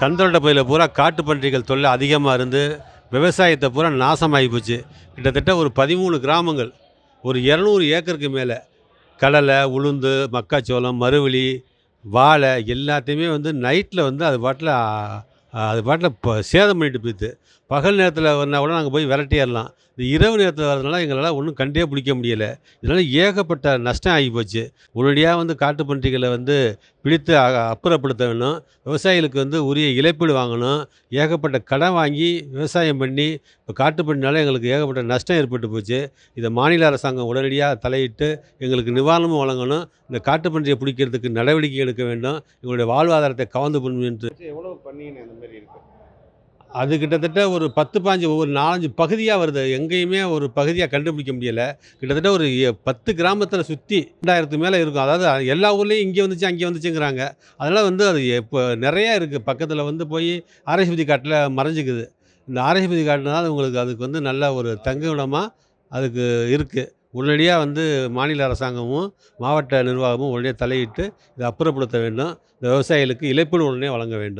கந்தரட்ட பகுதியில் பூரா காட்டு பன்றிகள் தொல்லை அதிகமாக இருந்து விவசாயத்தை பூரா நாசமாகி போச்சு. கிட்டத்தட்ட ஒரு பதிமூணு கிராமங்கள் ஒரு இரநூறு ஏக்கருக்கு மேலே கடலை உளுந்து மக்காச்சோளம் மறுவலி வாழை எல்லாத்தையுமே வந்து நைட்டில் வந்து அது பாட்டில் அது பாட்டில் இப்போ சேதம் பண்ணிட்டு போயிடுது. பகல் நேரத்தில் வந்தால் கூட நாங்கள் போய் விரட்டிடலாம் இந்த இரவு நேரத்தில் வரதுனால எங்களால் ஒன்றும் கண்டே பிடிக்க முடியலை. இதனால் ஏகப்பட்ட நஷ்டம் ஆகி போச்சு. உடனடியாக வந்து காட்டு பன்றிகளை வந்து பிடித்து அப்புறப்படுத்த வேணும். விவசாயிகளுக்கு வந்து உரிய இழப்பீடு வாங்கணும். ஏகப்பட்ட கடன் வாங்கி விவசாயம் பண்ணி இப்போ காட்டு பண்ணினால எங்களுக்கு ஏகப்பட்ட நஷ்டம் ஏற்பட்டு போச்சு. இதை மாநில அரசாங்கம் உடனடியாக தலையிட்டு எங்களுக்கு நிவாரணமும் வழங்கணும். இந்த காட்டு பன்றியை பிடிக்கிறதுக்கு நடவடிக்கை எடுக்க வேண்டும். எங்களுடைய வாழ்வாதாரத்தை கவர்ந்து பண்ணும் என்று. எவ்வளோ பண்ணீங்க அந்த மாதிரி இருக்குது அது கிட்டத்தட்ட ஒரு பத்து பாஞ்சு ஒரு நாலஞ்சு பகுதியாக வருது. எங்கேயுமே ஒரு பகுதியாக கண்டுபிடிக்க முடியலை. கிட்டத்தட்ட ஒரு பத்து கிராமத்தில் சுற்றி ரெண்டாயிரத்துக்கு மேலே இருக்கும். அதாவது எல்லா ஊர்லேயும் இங்கே வந்துச்சு அங்கே வந்துச்சுங்கிறாங்க. அதனால் வந்து அது இப்போ நிறையா இருக்குது பக்கத்தில் வந்து போய் ஆராய்ச்சி காட்டில் மறைஞ்சிக்குது. இந்த ஆராய்ச்சி காட்டினால உங்களுக்கு அதுக்கு வந்து நல்ல ஒரு தங்குமிடமாக அதுக்கு இருக்குது உடனடியாக வந்து மாநில அரசாங்கமும் மாவட்ட நிர்வாகமும் உடனே தலையிட்டு இதை அப்புறப்படுத்த வேண்டும். இந்த விவசாயிகளுக்கு இழப்பீடு உடனே வழங்க வேண்டும்.